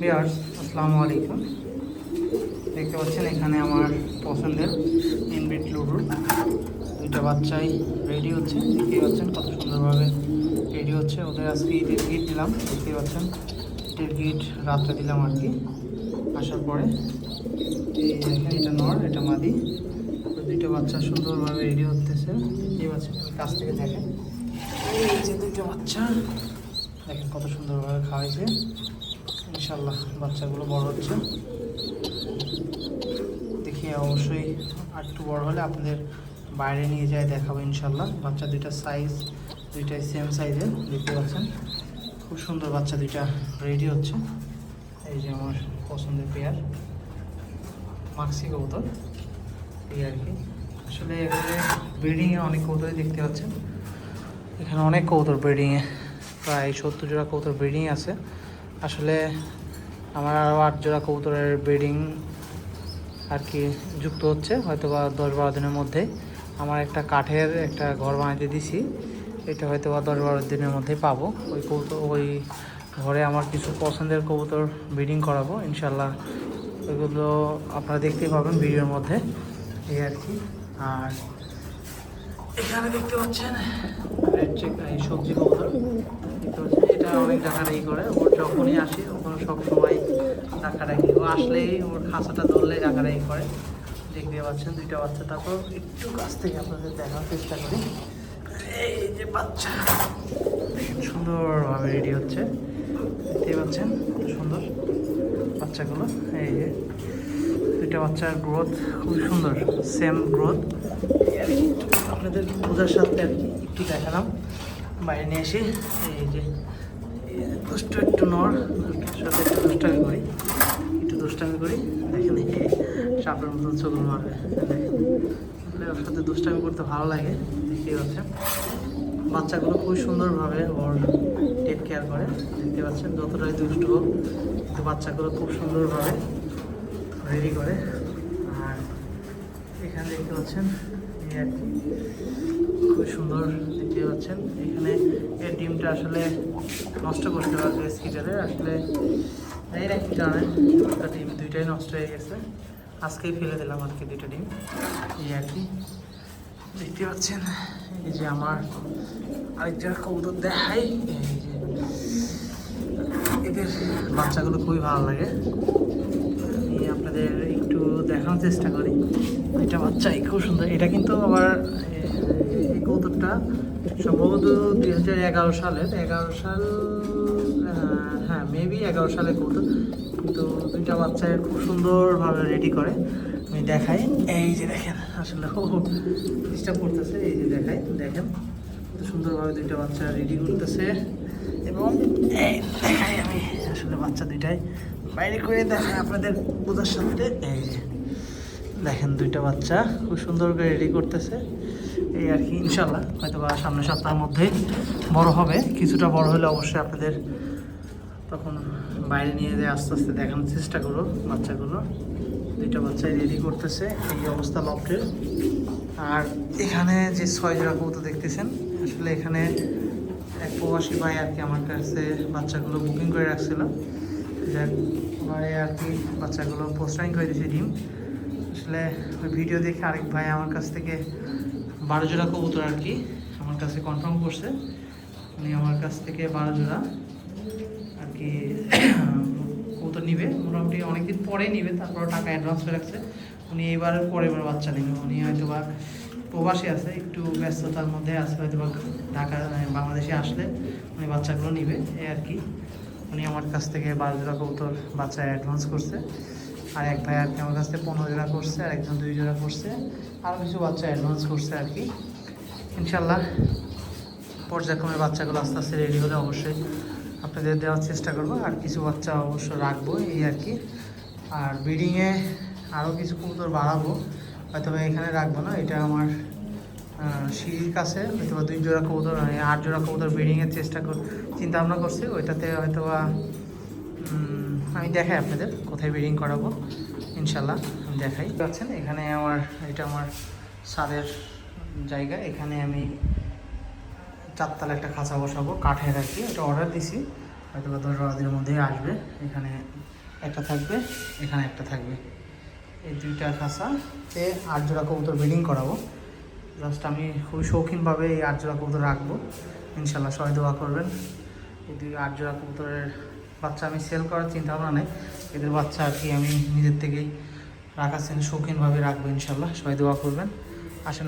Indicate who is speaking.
Speaker 1: Viewers আসসালামু আলাইকুম দেখতে পাচ্ছেন এখানে আমার পছন্দের ইনবিট লুডুর দুইটা বাচ্চাই রেডি হচ্ছে। দেখতে পাচ্ছেন কত সুন্দরভাবে রেডি হচ্ছে। ওদের আজকে ঈদের গিট দিলাম। দেখতেই পাচ্ছেন, ঈদের গিট রাত্রে দিলাম আর কি। আসার পরে এটা নর, এটা মাদি। দুইটা বাচ্চা সুন্দরভাবে রেডি হতেছে। পাচ্ছেন আমি কাছ থেকে দেখেন। এই যে দুইটা বাচ্চা। দেখেন কত সুন্দরভাবে খাওয়াইছে। ইনশাল্লাহ বাচ্চাগুলো বড় হচ্ছে। দেখি অবশ্যই আর একটু বড় হলে আপনাদের বাইরে নিয়ে যায় দেখাবো ইনশাল্লাহ বাচ্চা দুইটা সাইজ দুইটাই সেম সাইজের দেখতে পাচ্ছেন? খুব সুন্দর বাচ্চা দুইটা রেডি হচ্ছে। এই যে আমার পছন্দের পেয়ার মাক্সি কবুতর। এই আর কি। আসলে এখানে ব্রিডিংয়ে অনেক কবুতরই দেখতে পাচ্ছেন। এখানে অনেক কবুতর ব্রিডিংয়ে প্রায় সত্তর জোড়া কবুতর ব্রিডিং আছে। আসলে আমার আরও আট জোড়া কবুতরের ব্রিডিং আর কি যুক্ত হচ্ছে হয়তো বা দশ বারো দিনের মধ্যে। আমার একটা কাঠের একটা ঘর বানাইতে দিছি, এটা হয়তো বা দশ বারো দিনের মধ্যেই পাবো। ওই কবুতর, ওই ঘরে আমার কিছু পছন্দের কবুতর ব্রিডিং করাবো ইনশাল্লাহ ওইগুলো আপনারা দেখতেই পাবেন ভিডিওর মধ্যে। এই আর কি। আর এখানে দেখতে পাচ্ছেন এই সবজি কবুতর। পাচ্ছেন এটা অনেক ডাকাডাকি করে, ওর যখনই আসে ওখানে সবসময় ডাকাডাকি। ও আসলেই ওর খাঁচাটা ধরলেই ডাকাডাকি করে। দেখতে পাচ্ছেন, দুইটা বাচ্চা। তারপর একটু কাছ থেকে আপনাদের দেখার চেষ্টা করি। এই যে বাচ্চা সুন্দরভাবে রেডি হচ্ছে। দেখতে পাচ্ছেন কত সুন্দর বাচ্চাগুলো। এই যে দুইটা বাচ্চার গ্রোথ খুব সুন্দর সেম গ্রোথ আপনাদের বোঝার সাথে আর কি, একটু দেখালাম। বাইরে নিয়ে এসে এই যে দুষ্ট একটু নর সাথে একটু দুষ্টামি করি, একটু দুষ্টামি করি। দেখেন সাপের মতো চোখগুলো মারবে। দেখেন, ওর সাথে দুষ্টামি করতে ভালো লাগে, দেখতেই পাচ্ছেন। বাচ্চাগুলো খুব সুন্দরভাবে ওর টেক কেয়ার করে, দেখতে পাচ্ছেন, যতটাই দুষ্ট হোক, কিন্তু বাচ্চাগুলো খুব সুন্দরভাবে রেডি করে। আর এখানে দেখতে পাচ্ছেন আর কি খুব সুন্দর দেখতে পাচ্ছেন। এখানে এই ডিমটা আসলে নষ্ট করতে পারবে স্কিটারে আসলে এই না কি দুটো ডিম, দুইটাই নষ্ট হয়ে গেছে। আজকেই ফেলে দিলাম আর কি দুইটা ডিম। এই আর কি। দেখতে পাচ্ছেন, এই যে আমার আরেকজন কবুতর দেখাই। এই এদের বাচ্চাগুলো খুবই ভালো লাগে। আপনাদের একটু দেখানোর চেষ্টা করি। এটা বাচ্চাই খুব সুন্দর। এটা কিন্তু আবার এ, এই কৌতুকটা সম্ভবত দুই হাজার এগারো সালের এগারো সাল হ্যাঁ মেবি এগারো সালের কৌতুক। কিন্তু দুইটা বাচ্চা খুব সুন্দরভাবে রেডি করে। আমি দেখাই। এই যে দেখেন আসলে ডিস্টার্ব করতেছে। এই যে দেখাই দেখেন। সুন্দরভাবে দুইটা বাচ্চা রেডি করতেছে। এবং আসলে বাচ্চা দুইটাই বাইরে করে দেখাই আপনাদের বোঝার সাথে। এই দেখেন দুইটা বাচ্চা খুব সুন্দর করে রেডি করতেছে। এই আর কি ইনশাল্লাহ হয়তো বা সামনের সপ্তাহের মধ্যেই বড় হবে। কিছুটা বড় হলে অবশ্যই আপনাদের তখন বাইরে নিয়ে যেয়ে আস্তে আস্তে দেখানোর চেষ্টা করো বাচ্চাগুলো। দুইটা বাচ্চাই রেডি করতেছে এই অবস্থা লফটের। আর এখানে যে ছয় জোড়া কবুতর দেখতেছেন, আসলে এখানে এক প্রবাসী ভাই আর কি আমার কাছে বাচ্চাগুলো বুকিং করে রাখছিল। যাক ভাই আর কি বাচ্চাগুলো পোস্টারিং করে দিয়েছে ডিম আসলে ওই ভিডিও দেখে আরেক ভাই আমার কাছ থেকে বারো জোড়া কবুতর আর কি আমার কাছে কনফার্ম করছে। উনি আমার কাছ থেকে বারো জোড়া আর কি কবুতর নিবে। মোটামুটি অনেকদিন পরে নিবে তারপর টাকা অ্যাডভান্স করে রাখছে। উনি এবার পরে এবার বাচ্চা নেবে। উনি হয়তো বা প্রবাসী আছে, একটু ব্যস্ততার মধ্যে আছে হয়তো ঢাকা মানে বাংলাদেশে আসলে উনি বাচ্চাগুলো নিবে, এই আর কি। উনি আমার কাছ থেকে বারো জোড়া কবুতর বাচ্চা অ্যাডভান্স করছে, আর এক ভাই আর কি আমার কাছ থেকে পনেরো জোড়া করছে, আর একজন দুই জোড়া করছে আরও কিছু বাচ্চা অ্যাডভান্স করছে আর কি। ইনশাল্লাহ পর্যায়ক্রমে বাচ্চাগুলো আস্তে আস্তে রেডি হলে অবশ্যই আপনাদের দেওয়ার চেষ্টা করব, আর কিছু বাচ্চা অবশ্য রাখব, এই আর কি। আর ব্রিডিংয়ে আরও কিছু কবুতর বাড়াবো হয়তো এখানে রাখব না, এটা আমার সিঁড়ির কাছে হয়তো দুই জোড়া কবুতর আট জোড়া কবুতর ব্রিডিংয়ের চেষ্টা চিন্তা ভাবনা করছি, ওইটাতে হয়তো আমি দেখাই আপনাদের কোথায় ব্রিডিং করাবো ইনশাল্লাহ আমি দেখাই। পাচ্ছেন এখানে আমার, এটা আমার সাদের জায়গা, এখানে আমি চারতলা একটা খাঁচা বসাবো, কাঠের আর কি, এটা অর্ডার দিছি হয়তো দশ বারো দিনের মধ্যেই আসবে, এখানে একটা থাকবে, এখানে একটা থাকবে। এই দুইটা খাঁচাতে আট জোড়া কবুতর ব্রিডিং করাবো। জাস্ট আমি খুবই শৌখিনভাবে এই আট জোড়া কবুতর রাখব। ইনশাল্লাহ সবাই দোয়া করবেন। এই দুই আট জোড়া কবুতরের বাচ্চা আমি সেল করার চিন্তা ভাবনা নেই। এদের বাচ্চা আর কি আমি নিজের থেকেই রাখার শৌখিনভাবে রাখব ইনশাল্লাহ। সবাই দোয়া করবেন। আসেন